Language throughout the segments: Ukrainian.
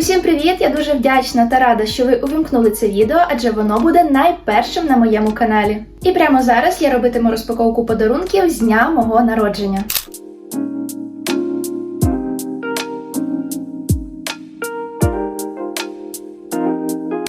Усім привіт! Я дуже вдячна та рада, що ви увімкнули це відео, адже воно буде найпершим на моєму каналі. І прямо зараз я робитиму розпаковку подарунків з дня мого народження.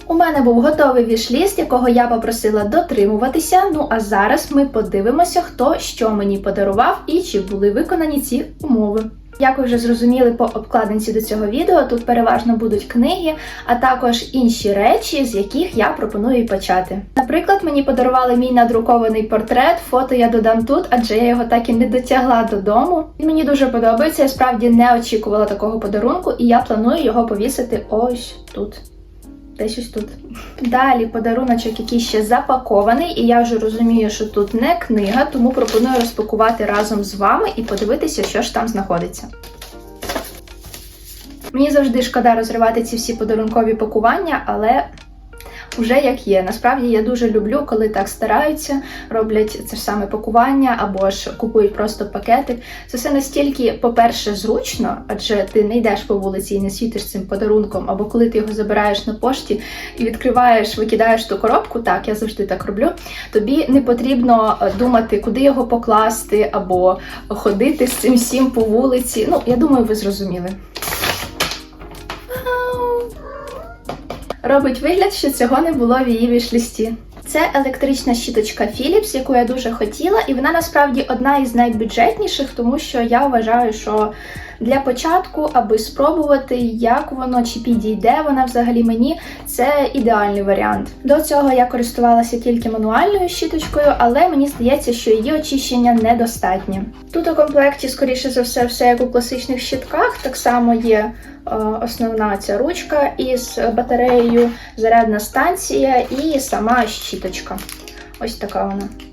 У мене був готовий вішліст, якого я попросила дотримуватися. Ну а зараз ми подивимося, хто що мені подарував і чи були виконані ці умови. Як ви вже зрозуміли по обкладинці до цього відео, тут переважно будуть книги, а також інші речі, з яких я пропоную почати. Наприклад, мені подарували мій надрукований портрет, фото я додам тут, адже я його так і не дотягла додому. Він мені дуже подобається. Я справді не очікувала такого подарунку, і я планую його повісити ось тут. Десь ось тут. Далі подаруночок, який ще запакований, і я вже розумію, що тут не книга, тому пропоную розпакувати разом з вами і подивитися, що ж там знаходиться. Мені завжди шкода розривати ці всі подарункові пакування, але вже як є. Насправді я дуже люблю, коли так стараються, роблять це ж саме пакування або ж купують просто пакети. Це все настільки, по-перше, зручно, адже ти не йдеш по вулиці і не світиш цим подарунком, або коли ти його забираєш на пошті і відкриваєш, викидаєш ту коробку, так, я завжди так роблю. Тобі не потрібно е, думати, куди його покласти, або ходити з цим всім по вулиці. Ну, я думаю, ви зрозуміли. Робить вигляд, що цього не було в її вішлісті. Це електрична щіточка Philips, яку я дуже хотіла, і вона насправді одна із найбюджетніших, тому що я вважаю, що для початку, аби спробувати, як воно чи підійде вона взагалі мені, це ідеальний варіант. До цього я користувалася тільки мануальною щіточкою, але мені здається, що її очищення недостатнє. Тут у комплекті, скоріше за все, все як у класичних щітках, так само є. Е, основна ця ручка із батареєю, зарядна станція і сама щіточка. Ось така вона.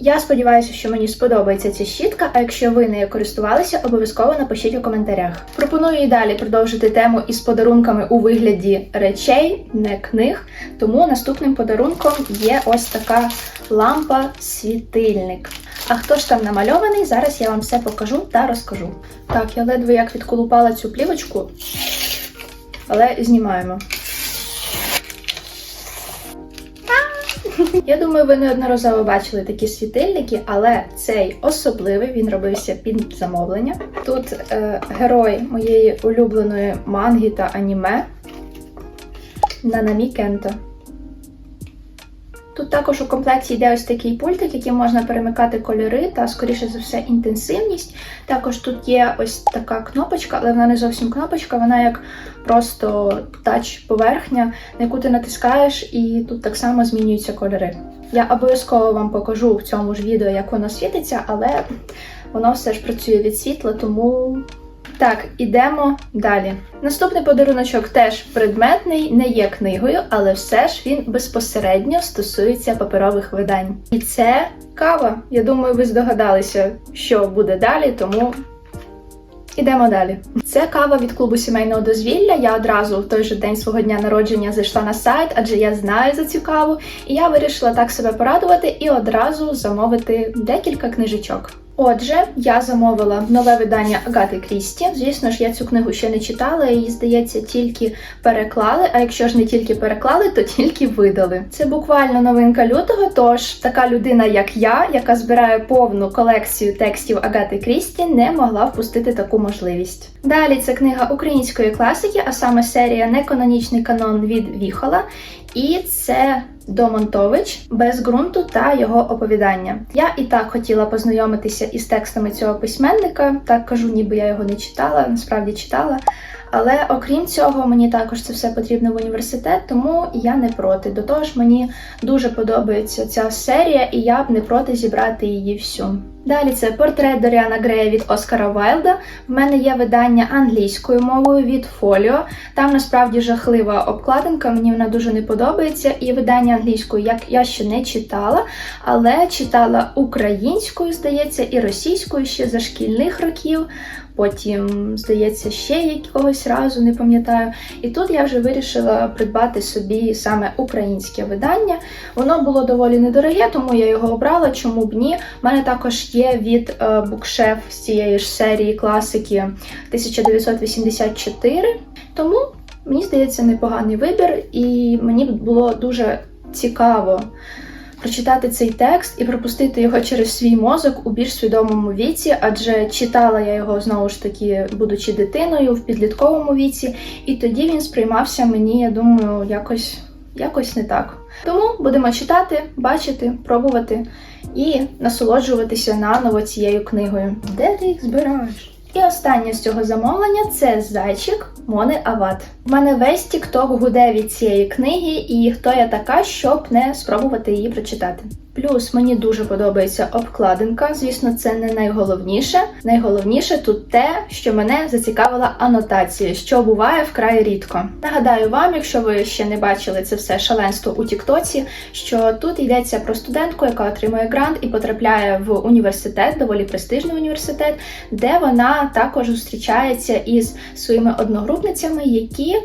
Я сподіваюся, що мені сподобається ця щітка, а якщо ви нею користувалися, обов'язково напишіть у коментарях. Пропоную і далі продовжити тему із подарунками у вигляді речей, не книг. Тому наступним подарунком є ось така лампа-світильник. А хто ж там намальований, зараз я вам все покажу та розкажу. Так, я ледве як відколупала цю плівочку, але знімаємо. Я думаю, ви неодноразово бачили такі світильники, але цей особливий він робився під замовлення. Тут е, герой моєї улюбленої манги та аніме Нанамі Кенто. Тут також у комплекті йде ось такий пультик, яким можна перемикати кольори та, скоріше за все, інтенсивність. Також тут є ось така кнопочка, але вона не зовсім кнопочка, вона як просто тач-поверхня, на яку ти натискаєш, і тут так само змінюються кольори. Я обов'язково вам покажу в цьому ж відео, як воно світиться, але воно все ж працює від світла, тому так, ідемо далі. Наступний подаруночок теж предметний, не є книгою, але все ж він безпосередньо стосується паперових видань. І це кава. Я думаю, ви здогадалися, що буде далі, тому. Ідемо далі. Це кава від клубу сімейного дозвілля. Я одразу в той же день свого дня народження зайшла на сайт, адже я знаю за цю каву, і я вирішила так себе порадувати і одразу замовити декілька книжечок. Отже, я замовила нове видання Агати Крісті. Звісно ж, я цю книгу ще не читала, її, здається, тільки переклали. А якщо ж не тільки переклали, то тільки видали. Це буквально новинка лютого. Тож така людина, як я, яка збирає повну колекцію текстів Агати Крісті, не могла впустити таку можливість. Далі це книга української класики, а саме серія Неканонічний канон від Віхола. І це Домонтович без ґрунту та його оповідання. Я і так хотіла познайомитися із текстами цього письменника. Так кажу, ніби я його не читала, насправді читала. Але окрім цього, мені також це все потрібно в університет, тому я не проти. До того ж, мені дуже подобається ця серія, і я б не проти зібрати її всю. Далі це портрет Доріана Грея від Оскара Вайлда. В мене є видання англійською мовою від Фоліо. Там насправді жахлива обкладинка, мені вона дуже не подобається. І видання англійською як я ще не читала, але читала українською, здається, і російською ще за шкільних років. Потім, здається, ще якогось разу, не пам'ятаю. І тут я вже вирішила придбати собі саме українське видання. Воно було доволі недороге, тому я його обрала. Чому б ні? У мене також є від е, букшеф з цієї ж серії класики 1984. Тому мені здається непоганий вибір, і мені було дуже цікаво прочитати цей текст і пропустити його через свій мозок у більш свідомому віці, адже читала я його знову ж таки, будучи дитиною в підлітковому віці, і тоді він сприймався мені, я думаю, якось, якось не так. Тому будемо читати, бачити, пробувати і насолоджуватися наново цією книгою. Де ти їх збираєш? І останнє з цього замовлення це зайчик Мони Ават. У мене весь тікток гуде від цієї книги, і хто я така, щоб не спробувати її прочитати. Плюс мені дуже подобається обкладинка. Звісно, це не найголовніше. Найголовніше тут те, що мене зацікавила анотація, що буває вкрай рідко. Нагадаю вам, якщо ви ще не бачили це все шаленство у Тіктоці, що тут йдеться про студентку, яка отримує грант і потрапляє в університет, доволі престижний університет, де вона також зустрічається із своїми одногрупницями, які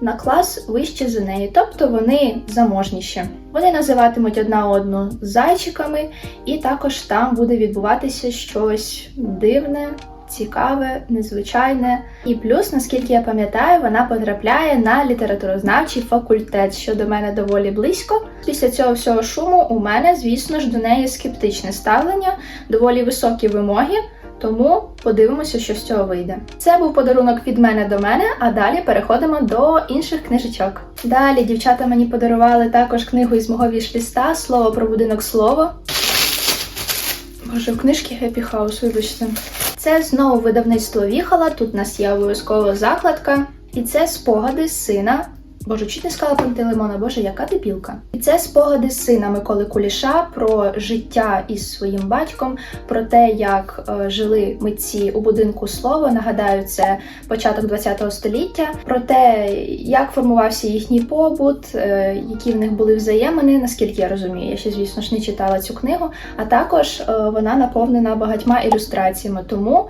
на клас вище за неї, тобто вони заможніші. Вони називатимуть одна одну зайчиками, і також там буде відбуватися щось дивне. Цікаве, незвичайне. І плюс, наскільки я пам'ятаю, вона потрапляє на літературознавчий факультет, що до мене доволі близько. Після цього всього шуму у мене, звісно ж, до неї скептичне ставлення, доволі високі вимоги. Тому подивимося, що з цього вийде. Це був подарунок від мене до мене, а далі переходимо до інших книжечок. Далі дівчата мені подарували також книгу із мого вішліста Слово про будинок слово. Боже, в книжки Happy House, вибачте. Це знову видавництво Віхала. Тут у нас є обов'язково закладка. І це спогади сина Боже, чуть не сказала Пантелеймона, боже, яка дебілка. І це спогади сина Миколи Куліша про життя із своїм батьком, про те, як е, жили митці у будинку слово. Нагадаю, це початок ХХ століття, про те, як формувався їхній побут, е, які в них були взаємини, наскільки я розумію. Я ще, звісно ж, не читала цю книгу, а також е, вона наповнена багатьма ілюстраціями. Тому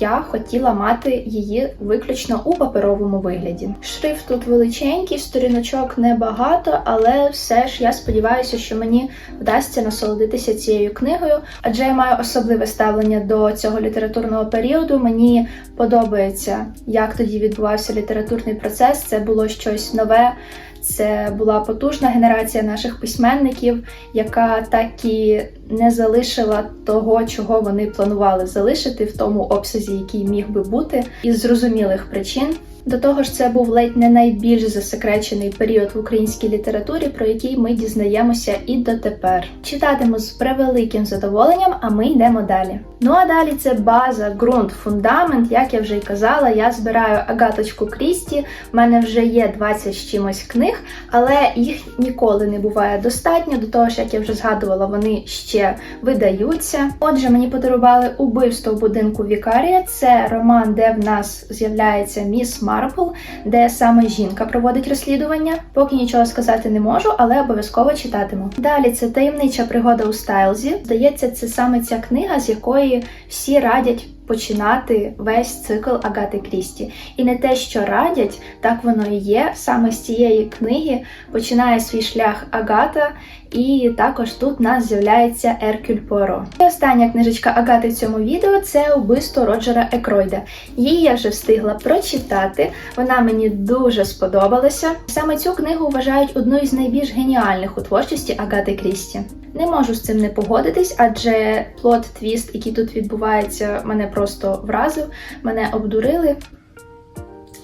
я хотіла мати її виключно у паперовому вигляді. Шрифт тут величенький, сторіночок небагато, але все ж я сподіваюся, що мені вдасться насолодитися цією книгою, адже я маю особливе ставлення до цього літературного періоду. Мені подобається, як тоді відбувався літературний процес. Це було щось нове. Це була потужна генерація наших письменників, яка так і не залишила того, чого вони планували залишити в тому обсязі, який міг би бути, із зрозумілих причин. До того ж, це був ледь не найбільш засекречений період в українській літературі, про який ми дізнаємося і дотепер. Читатиму з превеликим задоволенням, а ми йдемо далі. Ну а далі це база, ґрунт, фундамент. Як я вже й казала, я збираю агаточку Крісті. В мене вже є 20 з чимось книг, але їх ніколи не буває достатньо. До того ж, як я вже згадувала, вони ще видаються. Отже, мені подарували убивство в будинку Вікарія. Це роман, де в нас з'являється міс Марпл, де саме жінка проводить розслідування. Поки нічого сказати не можу, але обов'язково читатиму. Далі це таємнича пригода у Стайлзі. Здається, це саме ця книга, з якої всі радять починати весь цикл Агати Крісті. І не те, що радять, так воно і є. Саме з цієї книги починає свій шлях Агата, і також тут у нас з'являється Еркюль Поро. І остання книжечка Агати в цьому відео це убивство Роджера Екройда. Її я вже встигла прочитати, вона мені дуже сподобалася. Саме цю книгу вважають одною з найбільш геніальних у творчості Агати Крісті. Не можу з цим не погодитись, адже плот твіст, який тут відбувається, мене просто вразив, мене обдурили.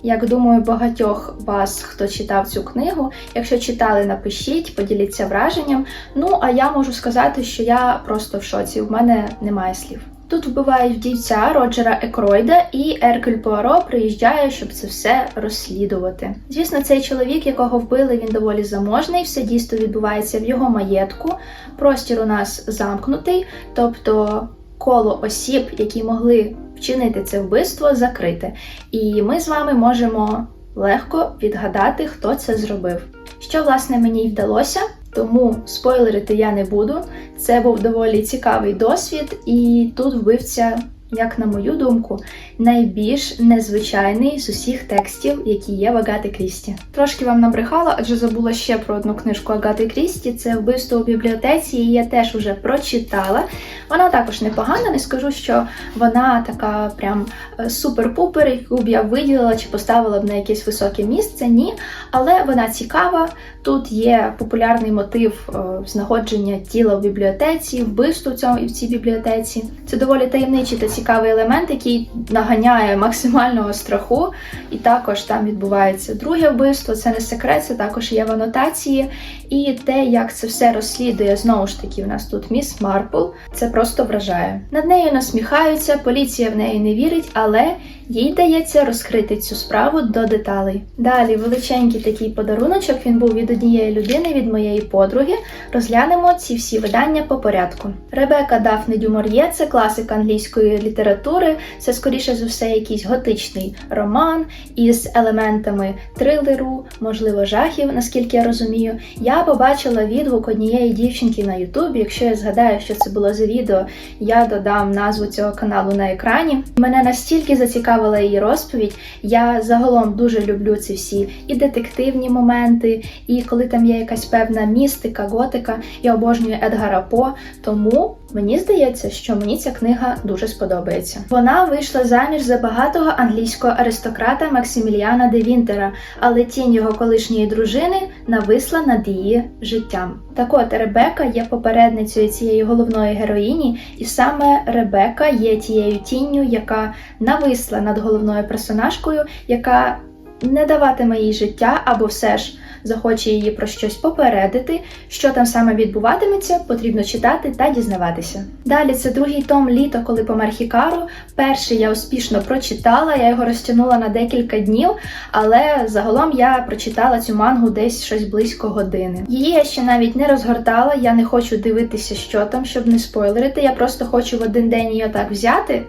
Як думаю, багатьох вас, хто читав цю книгу, якщо читали, напишіть, поділіться враженням. Ну, а я можу сказати, що я просто в шоці, в мене немає слів. Тут вбивають вдівця Роджера Екройда, і Еркюль Пуаро приїжджає, щоб це все розслідувати. Звісно, цей чоловік, якого вбили, він доволі заможний. Все дійство відбувається в його маєтку. Простір у нас замкнутий, тобто коло осіб, які могли вчинити це вбивство, закрите. І ми з вами можемо легко відгадати, хто це зробив. Що, власне, мені й вдалося. Тому спойлерити я не буду. Це був доволі цікавий досвід, і тут вбивця як на мою думку, найбільш незвичайний з усіх текстів, які є в Агати Крісті. Трошки вам набрехала, адже забула ще про одну книжку Агати Крісті. Це вбивство у бібліотеці. Її я теж уже прочитала. Вона також непогана. Не скажу, що вона така прям е, супер-пупер, яку б я виділила чи поставила б на якесь високе місце. Ні, але вона цікава. Тут є популярний мотив е, знаходження тіла в бібліотеці, вбивство в цьому і в цій бібліотеці. Це доволі таємничий та цікавий елемент, який наганяє максимального страху. І також там відбувається друге вбивство. Це не секрет, це також є в анотації. І те, як це все розслідує, знову ж таки, в нас тут міс Марпл, це просто вражає. Над нею насміхаються, поліція в неї не вірить, але їй дається розкрити цю справу до деталей. Далі величенький такий подаруночок. Він був від однієї людини, від моєї подруги. Розглянемо ці всі видання по порядку. Ребека Дафне Дюмор'є це класика англійської літератури. Це скоріше за все якийсь готичний роман із елементами трилеру, можливо, жахів, наскільки я розумію. Я побачила відгук однієї дівчинки на Ютубі. Якщо я згадаю, що це було за відео, я додам назву цього каналу на екрані. Мене настільки зацікавила її розповідь. Я загалом дуже люблю ці всі і детективні моменти, і коли там є якась певна містика, готика. Я обожнюю Едгара По, тому мені здається, що мені ця книга дуже сподобається. Вона вийшла заміж за багатого англійського аристократа Максиміліана де Вінтера, але тінь його колишньої дружини нависла над її життям. Так от Ребека є попередницею цієї головної героїні, і саме Ребека є тією тінню, яка нависла над головною персонажкою, яка не даватиме їй життя або все ж захоче її про щось попередити. Що там саме відбуватиметься, потрібно читати та дізнаватися. Далі це другий том літо, коли помер Хікару. Перший я успішно прочитала, я його розтягнула на декілька днів, але загалом я прочитала цю мангу десь щось близько години. Її я ще навіть не розгортала, я не хочу дивитися, що там, щоб не спойлерити. Я просто хочу в один день її отак взяти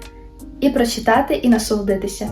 і прочитати, і насолодитися.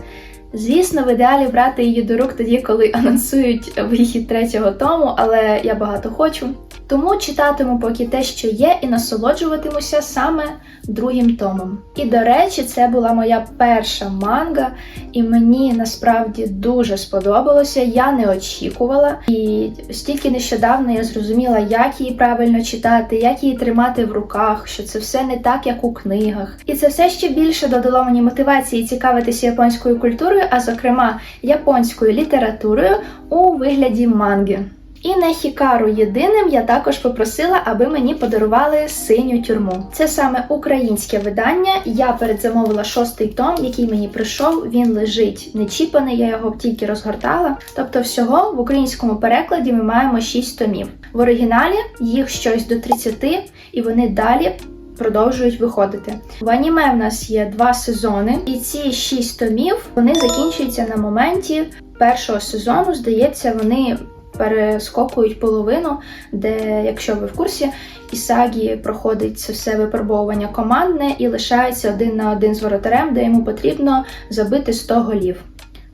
Звісно, в ідеалі брати її до рук тоді, коли анонсують вихід третього тому, але я багато хочу. Тому читатиму поки те, що є, і насолоджуватимуся саме другим томом. І до речі, це була моя перша манга, і мені насправді дуже сподобалося. Я не очікувала. І стільки нещодавно я зрозуміла, як її правильно читати, як її тримати в руках, що це все не так, як у книгах. І це все ще більше додало мені мотивації цікавитися японською культурою, а зокрема японською літературою у вигляді манги. І на Хікару єдиним я також попросила, аби мені подарували синю тюрму. Це саме українське видання. Я передзамовила шостий том, який мені прийшов. Він лежить нечіпаний, я його тільки розгортала. Тобто, всього в українському перекладі ми маємо 6 томів. В оригіналі їх щось до 30, і вони далі. Продовжують виходити в аніме. В нас є два сезони, і ці шість томів вони закінчуються на моменті першого сезону. Здається, вони перескокують половину, де, якщо ви в курсі, Ісагі проходить це все випробовування командне і лишається один на один з воротарем, де йому потрібно забити 100 голів.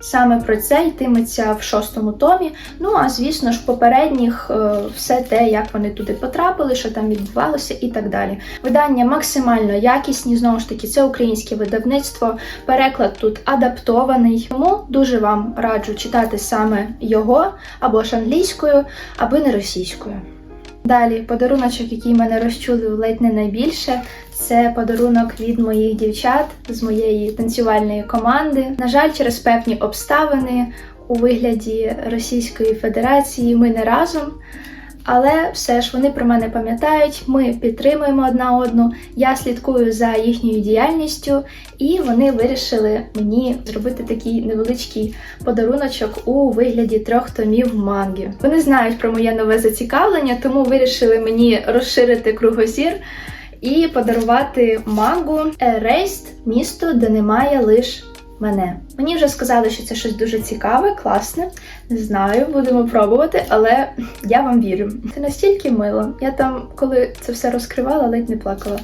Саме про це йтиметься в шостому томі. Ну а звісно ж, попередніх е, все те, як вони туди потрапили, що там відбувалося, і так далі. Видання максимально якісні. Знову ж таки, це українське видавництво. Переклад тут адаптований. Тому дуже вам раджу читати саме його або ж англійською, аби не російською. Далі подаруночок, який мене розчулив ледь не найбільше, це подарунок від моїх дівчат з моєї танцювальної команди. На жаль, через певні обставини у вигляді Російської Федерації ми не разом. Але все ж вони про мене пам'ятають, ми підтримуємо одна одну. Я слідкую за їхньою діяльністю, і вони вирішили мені зробити такий невеличкий подаруночок у вигляді трьох томів манги. Вони знають про моє нове зацікавлення, тому вирішили мені розширити кругозір і подарувати мангу Erased – місто, де немає лиш мене. Мені вже сказали, що це щось дуже цікаве, класне. Не знаю, будемо пробувати, але я вам вірю. Це настільки мило. Я там, коли це все розкривала, ледь не плакала.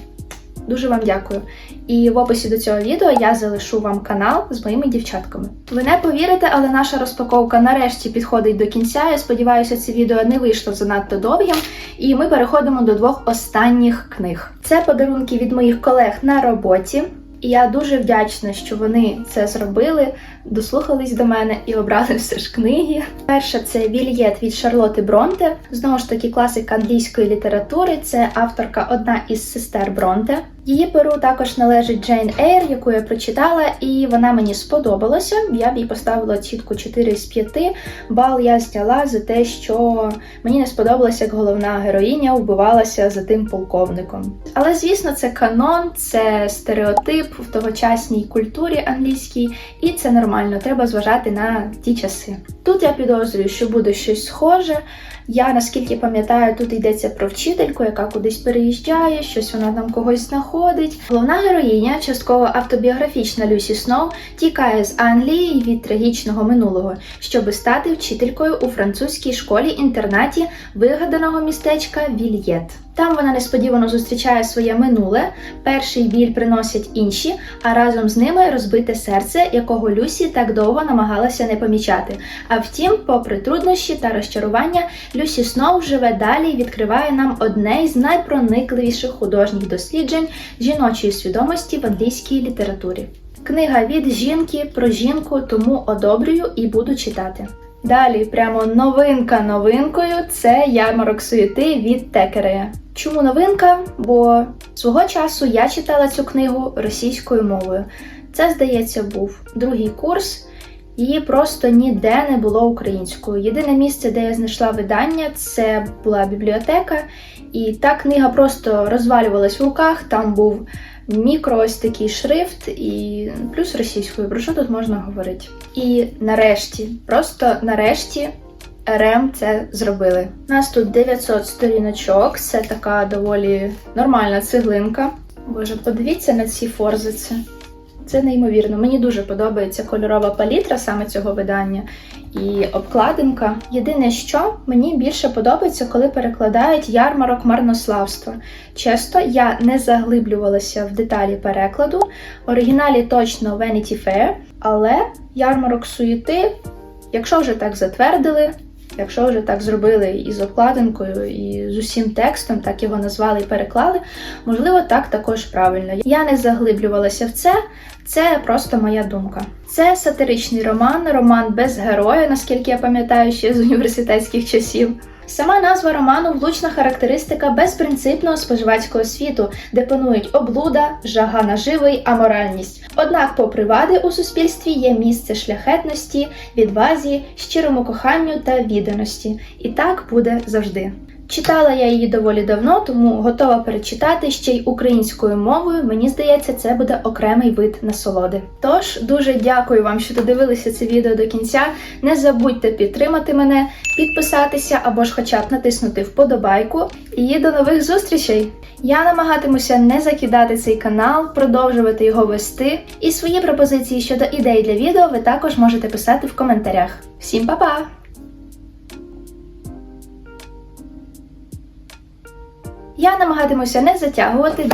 Дуже вам дякую. І в описі до цього відео я залишу вам канал з моїми дівчатками. Ви не повірите, але наша розпаковка нарешті підходить до кінця. Я сподіваюся, це відео не вийшло занадто довгим. І ми переходимо до двох останніх книг. Це подарунки від моїх колег на роботі. І я дуже вдячна, що вони це зробили, дослухались до мене і обрали все ж книги. Перша це Вільєт від Шарлоти Бронте. Знову ж таки, класика англійської літератури. Це авторка одна із сестер Бронте. Її перу також належить Джейн Ейр, яку я прочитала, і вона мені сподобалася. Я б їй поставила чітку 4 з 5. Бал я зняла за те, що мені не сподобалося, як головна героїня вбивалася за тим полковником. Але звісно, це канон, це стереотип в тогочасній культурі англійській, і це нормально. Треба зважати на ті часи. Тут я підозрюю, що буде щось схоже. Я наскільки пам'ятаю, тут йдеться про вчительку, яка кудись переїжджає, щось вона там когось знаходить. Головна героїня, частково автобіографічна Люсі Сноу, тікає з Англії від трагічного минулого, щоби стати вчителькою у французькій школі-інтернаті вигаданого містечка Вільєт. Там вона несподівано зустрічає своє минуле, перший біль приносять інші, а разом з ними розбите серце, якого Люсі так довго намагалася не помічати. А втім, попри труднощі та розчарування, Люсі Сноу живе далі і відкриває нам одне із найпроникливіших художніх досліджень жіночої свідомості в англійській літературі. Книга від жінки про жінку, тому одобрюю і буду читати. Далі, прямо новинка новинкою це ярмарок суєти від Текерея. Чому новинка? Бо свого часу я читала цю книгу російською мовою. Це, здається, був другий курс. Її просто ніде не було українською. Єдине місце, де я знайшла видання, це була бібліотека, і та книга просто розвалювалась в руках. Там був мікро ось такий шрифт, і плюс російською. Про що тут можна говорити? І нарешті, просто нарешті. РМ це зробили. У нас тут 900 сторіночок, це така доволі нормальна цеглинка. Боже, подивіться на ці форзиці. Це неймовірно. Мені дуже подобається кольорова палітра саме цього видання і обкладинка. Єдине, що мені більше подобається, коли перекладають ярмарок марнославства. Чесно, я не заглиблювалася в деталі перекладу. В оригіналі точно Vanity Fair, але ярмарок суєти, якщо вже так затвердили. Якщо вже так зробили і з обкладинкою, і з усім текстом, так його назвали і переклали, можливо, так також правильно. Я не заглиблювалася в це, це просто моя думка. Це сатиричний роман, роман без героя, наскільки я пам'ятаю, ще з університетських часів. Сама назва роману влучна характеристика безпринципного споживацького світу, де панують облуда, жага наживи й аморальність. Однак, попри вади у суспільстві є місце шляхетності, відвазі, щирому коханню та відданості. І так буде завжди. Читала я її доволі давно, тому готова перечитати ще й українською мовою. Мені здається, це буде окремий вид насолоди. Тож дуже дякую вам, що додивилися це відео до кінця. Не забудьте підтримати мене, підписатися або ж хоча б натиснути вподобайку. І до нових зустрічей! Я намагатимуся не закидати цей канал, продовжувати його вести. І свої пропозиції щодо ідей для відео ви також можете писати в коментарях. Всім па-па! Я намагатимуся не затягувати.